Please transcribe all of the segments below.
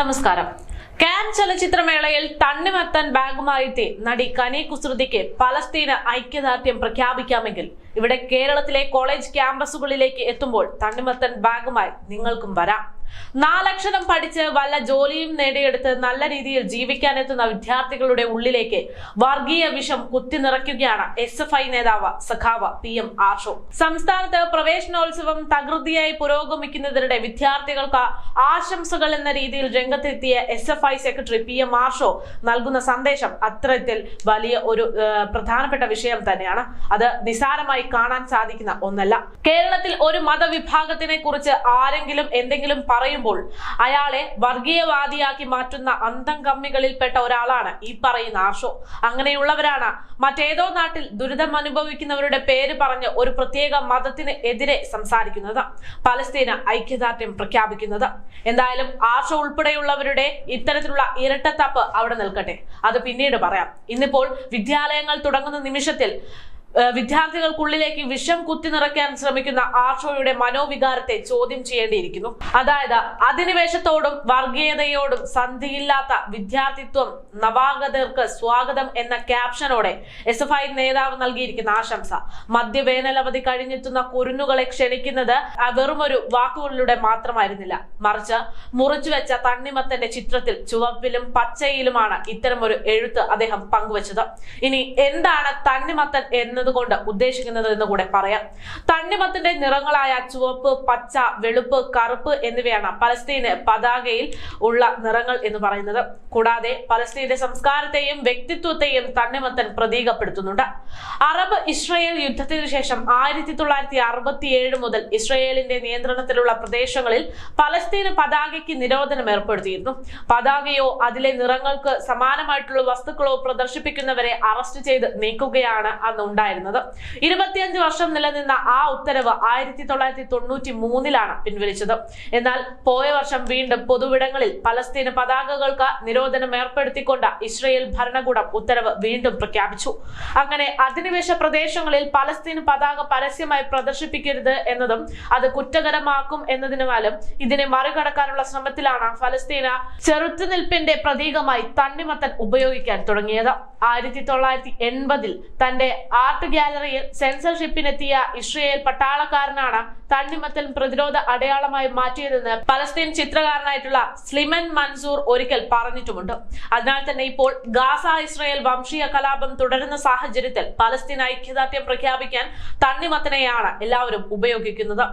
നമസ്കാരം. കാൻ ചലച്ചിത്രമേളയിൽ തണ്ണിമത്തൻ ബാഗുമായി എത്തി നടി കനി കുസൃതിക്ക് പലസ്തീന് ഐക്യദാർഢ്യം പ്രഖ്യാപിക്കാമെങ്കിൽ ഇവിടെ കേരളത്തിലെ കോളേജ് ക്യാമ്പസുകളിലേക്ക് എത്തുമ്പോൾ തണ്ണിമത്തൻ ബാഗുമായി നിങ്ങൾക്കും വരാം. നാലക്ഷരം പഠിച്ച് വല്ല ജോലിയും നേടിയെടുത്ത് നല്ല രീതിയിൽ ജീവിക്കാനെത്തുന്ന വിദ്യാർത്ഥികളുടെ ഉള്ളിലേക്ക് വർഗീയ വിഷം കുത്തി നിറയ്ക്കുകയാണ് എസ് എഫ് ഐ നേതാവ് സഖാവ് പി എം ആർഷോ. സംസ്ഥാനത്ത് പ്രവേശനോത്സവം തകൃതിയായി പുരോഗമിക്കുന്നതിനിടെ വിദ്യാർത്ഥികൾക്ക് ആശംസകൾ എന്ന രീതിയിൽ രംഗത്തെത്തിയ S F I secretary P M Arsho നൽകുന്ന സന്ദേശം അത്തരത്തിൽ വലിയ ഒരു പ്രധാനപ്പെട്ട വിഷയം തന്നെയാണ്. അത് നിസാരമായി കാണാൻ സാധിക്കുന്ന ഒന്നല്ല. കേരളത്തിൽ ഒരു മതവിഭാഗത്തിനെ കുറിച്ച് ആരെങ്കിലും എന്തെങ്കിലും പറയുമ്പോൾ അയാളെ വർഗീയവാദിയാക്കി മാറ്റുന്ന അന്തം കമ്മികളിൽപ്പെട്ട ഒരാളാണ് ഈ പറയുന്ന ആർഷോ. അങ്ങനെയുള്ളവരാണ് മറ്റേതോ നാട്ടിൽ ദുരിതം അനുഭവിക്കുന്നവരുടെ പേര് പറഞ്ഞ് ഒരു പ്രത്യേക മതത്തിന് എതിരെ സംസാരിക്കുന്നത് പലസ്തീന് ഐക്യദാർഢ്യം പ്രഖ്യാപിക്കുന്നത്. എന്തായാലും ആർഷോ ഉൾപ്പെടെയുള്ളവരുടെ ഇത്തരത്തിലുള്ള ഇരട്ടത്തപ്പ് അവിടെ നിൽക്കട്ടെ. അത് പിന്നീട് പറയാം. ഇന്നിപ്പോൾ വിദ്യാലയങ്ങൾ തുടങ്ങുന്ന നിമിഷത്തിൽ വിദ്യാർത്ഥികൾക്കുള്ളിലേക്ക് വിഷം കുത്തി നിറയ്ക്കാൻ ശ്രമിക്കുന്ന ആഷോയുടെ മനോവികാരത്തെ ചോദ്യം ചെയ്യേണ്ടിയിരിക്കുന്നു. അതായത് അധിനിവേശത്തോടും വർഗീയതയോടും സന്ധിയില്ലാത്ത വിദ്യാർത്ഥിത്വം നവാഗതർക്ക് സ്വാഗതം എന്ന ക്യാപ്ഷനോടെ എസ് എഫ് ഐ നേതാവ് നൽകിയിരിക്കുന്ന ആശംസ. മദ്യവേനലവധി കഴിഞ്ഞെത്തുന്ന കുരുന്നുകളെ ക്ഷണിക്കുന്നത് വെറുമൊരു വാക്കുകളിലൂടെ മാത്രമായിരുന്നില്ല. മറിച്ച് മുറിച്ചുവെച്ച തണ്ണിമത്തന്റെ ചിത്രത്തിൽ ചുവപ്പിലും പച്ചയിലുമാണ് ഇത്തരമൊരു എഴുത്ത് അദ്ദേഹം പങ്കുവച്ചത്. ഇനി എന്താണ് തണ്ണിമത്തൻ എന്നതുകൊണ്ട് ഉദ്ദേശിക്കുന്നത് എന്ന് കൂടെ പറയാം. തണ്ണിമത്തിന്റെ നിറങ്ങളായ ചുവപ്പ് പച്ച വെളുപ്പ് കറുപ്പ് എന്നിവയാണ് പലസ്തീന് പതാകയിൽ ഉള്ള നിറങ്ങൾ എന്ന് പറയുന്നത്. കൂടാതെ പലസ്തീന്റെ സംസ്കാരത്തെയും വ്യക്തിത്വത്തെയും തണ്ണിമത്തൻ പ്രതീകപ്പെടുത്തുന്നുണ്ട്. അറബ് ഇസ്രയേൽ യുദ്ധത്തിന് ശേഷം ആയിരത്തി തൊള്ളായിരത്തി അറുപത്തി ഏഴ് മുതൽ ഇസ്രയേലിന്റെ നിയന്ത്രണത്തിലുള്ള പ്രദേശങ്ങളിൽ പലസ്തീന് പതാകയ്ക്ക് നിരോധനം ഏർപ്പെടുത്തിയിരുന്നു. പതാകയോ അതിലെ നിറങ്ങൾക്ക് സമാനമായിട്ടുള്ള വസ്തുക്കളോ പ്രദർശിപ്പിക്കുന്നവരെ അറസ്റ്റ് ചെയ്ത് നീക്കുകയാണ് അന്ന് ഉണ്ടായിരുന്നത്. ഇരുപത്തിയഞ്ച് വർഷം നിലനിന്ന ആ ഉത്തരവ് ആയിരത്തി തൊള്ളായിരത്തി തൊണ്ണൂറ്റി മൂന്നിലാണ് പിൻവലിച്ചത്. എന്നാൽ പോയ വർഷം വീണ്ടും പൊതുവിടങ്ങളിൽ പലസ്തീന് പതാകകൾക്ക് നിരോധനം ഏർപ്പെടുത്തിക്കൊണ്ട് ഇസ്രയേൽ ഭരണകൂടം ഉത്തരവ് വീണ്ടും പ്രഖ്യാപിച്ചു. അങ്ങനെ അധിനിവേശ പ്രദേശങ്ങളിൽ പലസ്തീൻ പതാക പരസ്യമായി പ്രദർശിപ്പിക്കരുത് എന്നതും അത് കുറ്റകരമാക്കും എന്നതിനുമാലും ഇതിനെ മറികടക്കാനുള്ള ശ്രമത്തിലാണ് ഫലസ്തീന ചെറുത്തുനിൽപ്പിന്റെ പ്രതീകമായി തണ്ണിമത്തൻ ഉപയോഗിക്കാൻ തുടങ്ങിയത്. ആയിരത്തി തൊള്ളായിരത്തി എൺപതിൽ തന്റെ ആർട്ട് ഗാലറിയിൽ സെൻസർഷിപ്പിനെത്തിയ ഇസ്രയേൽ പട്ടാളക്കാരനാണ് തണ്ണിമത്തൽ പ്രതിരോധ അടയാളമായി മാറ്റിയതെന്ന് പലസ്തീൻ ചിത്രകാരനായിട്ടുള്ള സ്ലിമൻ മൻസൂർ ഒരിക്കൽ പറഞ്ഞിട്ടുമുണ്ട്. അതിനാൽ തന്നെ ഇപ്പോൾ ഗാസ ഇസ്രയേൽ വംശീയ കലാപം തുടരുന്ന സാഹചര്യത്തിൽ പലസ്തീൻ ഐക്യദാർഢ്യം പ്രഖ്യാപിക്കാൻ തണ്ണിമത്തനെയാണ് എല്ലാവരും ഉപയോഗിക്കുന്നത്.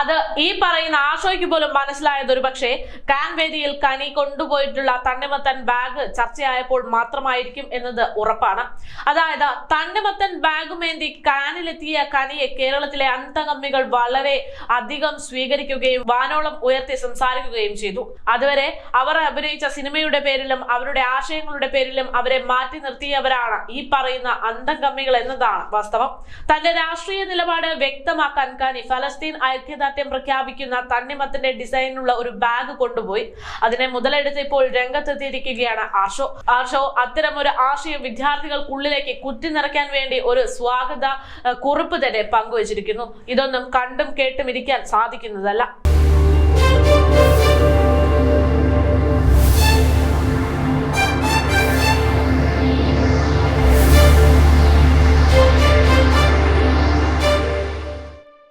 അത് ഈ പറയുന്ന ആശോയ്ക്ക് പോലും മനസ്സിലായത് ഒരു പക്ഷേ കാൻ വേദിയിൽ കനി കൊണ്ടുപോയിട്ടുള്ള തണ്ണിമത്തൻ ബാഗ് ചർച്ചയായപ്പോൾ മാത്രമായിരിക്കും എന്നത് ഉറപ്പാണ്. അതായത് തണ്ണിമത്തൻ ബാഗുമേന്തി കാനിലെത്തിയ കനിയെ കേരളത്തിലെ അന്തകമ്മികൾ വളരെ അധികം സ്വീകരിക്കുകയും വാനോളം ഉയർത്തി സംസാരിക്കുകയും ചെയ്തു. അതുവരെ അവർ അഭിനയിച്ച സിനിമയുടെ പേരിലും അവരുടെ ആശയങ്ങളുടെ പേരിലും അവരെ മാറ്റി നിർത്തിയവരാണ് ഈ പറയുന്ന അന്തകമ്മികൾ എന്നതാണ് വാസ്തവം. തന്റെ രാഷ്ട്രീയ നിലപാട് വ്യക്തമാക്കാൻ കാനി ഫലസ്തീൻ ഐക്യദാർഢ്യം പ്രഖ്യാപിക്കുന്ന തണ്ണിമത്തിന്റെ ഡിസൈനുള്ള ഒരു ബാഗ് കൊണ്ടുപോയി. അതിനെ മുതലെടുത്ത് ഇപ്പോൾ രംഗത്തെത്തിയിരിക്കുകയാണ് ആർഷോ. ആർഷോ അത്തരം ഒരു ആശയം വിദ്യാർത്ഥികൾക്കുള്ളിലേക്ക് കുറ്റി നിറയ്ക്കാൻ വേണ്ടി ഒരു സ്വാഗത കുറിപ്പ് തന്നെ പങ്കുവച്ചിരിക്കുന്നു. ഇതൊന്നും കണ്ടും കേട്ടും ഇരിക്കാൻ സാധിക്കുന്നതല്ല.